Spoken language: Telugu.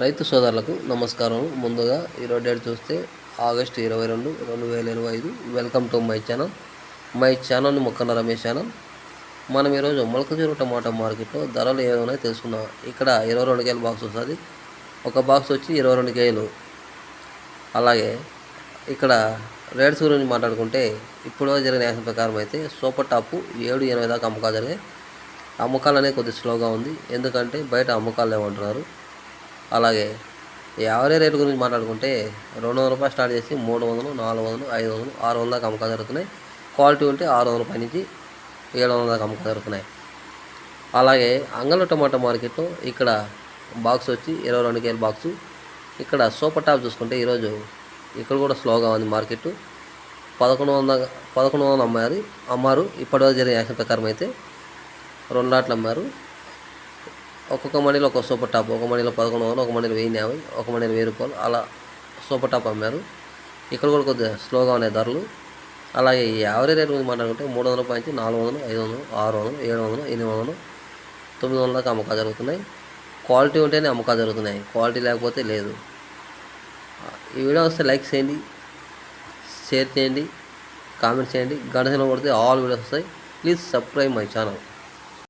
రైతు సోదరులకు నమస్కారం. ముందుగా ఈరోజు డేట్ చూస్తే ఆగస్టు ఇరవై రెండు రెండు వేల ఇరవై ఐదు. Welcome to my channel my channel Mokkanna Ramesh channel మనం ఈరోజు మొలకచూరు టమాటా మార్కెట్లో ధరలు ఏమైనా తెలుసుకున్నాం ఇక్కడ ఇరవై రెండు కేజీల బాక్స్ వస్తుంది. ఒక బాక్స్ వచ్చి ఇరవై రెండు కేజీలు అలాగే ఇక్కడ రేట్స్ గురించి మాట్లాడుకుంటే ఇప్పుడు జరిగిన యాక్షన్ ప్రకారం అయితే సూపర్ టాప్ ఏడు ఎనభై దాకా అమ్మకాలు జరిగాయి. అమ్మకాలు అనేది కొద్దిగా స్లోగా ఉంది. ఎందుకంటే బయట అమ్మకాలు లేవంటున్నారు. అలాగే యావరేజ్ రేట్ గురించి మాట్లాడుకుంటే రెండు వందల రూపాయలు స్టార్ట్ చేసి మూడు వందలు నాలుగు వందలు ఐదు వందలు ఆరు వందల దాకా అమ్మకాలు జరుగుతున్నాయి. క్వాలిటీ ఉంటే ఆరు వందల రూపాయల నుంచి ఏడు వందల దాకా అమ్మకాలు జరుగుతున్నాయి. అలాగే అంగళ టమాటా మార్కెట్లో ఇక్కడ బాక్స్ వచ్చి ఇరవై రెండు కేజీల బాక్సు. ఇక్కడ సూపర్ టాప్ చూసుకుంటే ఈరోజు ఇక్కడ కూడా స్లోగా ఉంది మార్కెట్. పదకొండు వందల పదకొండు వందలు అమ్మారు అమ్మారు. ఇప్పటివరకు జరిగిన యాక్షన్ ప్రకారం అయితే రెండు లాట్లు అమ్మారు. ఒక్కొక్క మనీలో ఒక సూపర్ టాప్ ఒక మనీలో పదకొండు వందలు ఒక మనీలో వెయ్యి యాభై ఒక మనీలో వెయ్యి రూపాయలు. అలా సూపర్ టాప్ అమ్మారు. ఇక్కడ కూడా కొద్దిగా స్లోగా ఉన్నాయి ధరలు. అలాగే ఈ యావరేజ్ రేట్ గురించి మాట్లాడుకుంటే మూడు వందల రూపాయల నుంచి నాలుగు వందలు ఐదు వందలు ఆరు వందలు ఏడు వందలు ఎనిమిది వందలు తొమ్మిది వందల దాకా అమ్మకాలు జరుగుతున్నాయి. క్వాలిటీ ఉంటేనే అమ్మకాలు జరుగుతున్నాయి. క్వాలిటీ లేకపోతే లేదు. ఈ వీడియో వస్తే లైక్ చేయండి షేర్ చేయండి కామెంట్ చేయండి. గంట కొడితే ఆల్ వీడియోస్ వస్తాయి. Please subscribe my channel.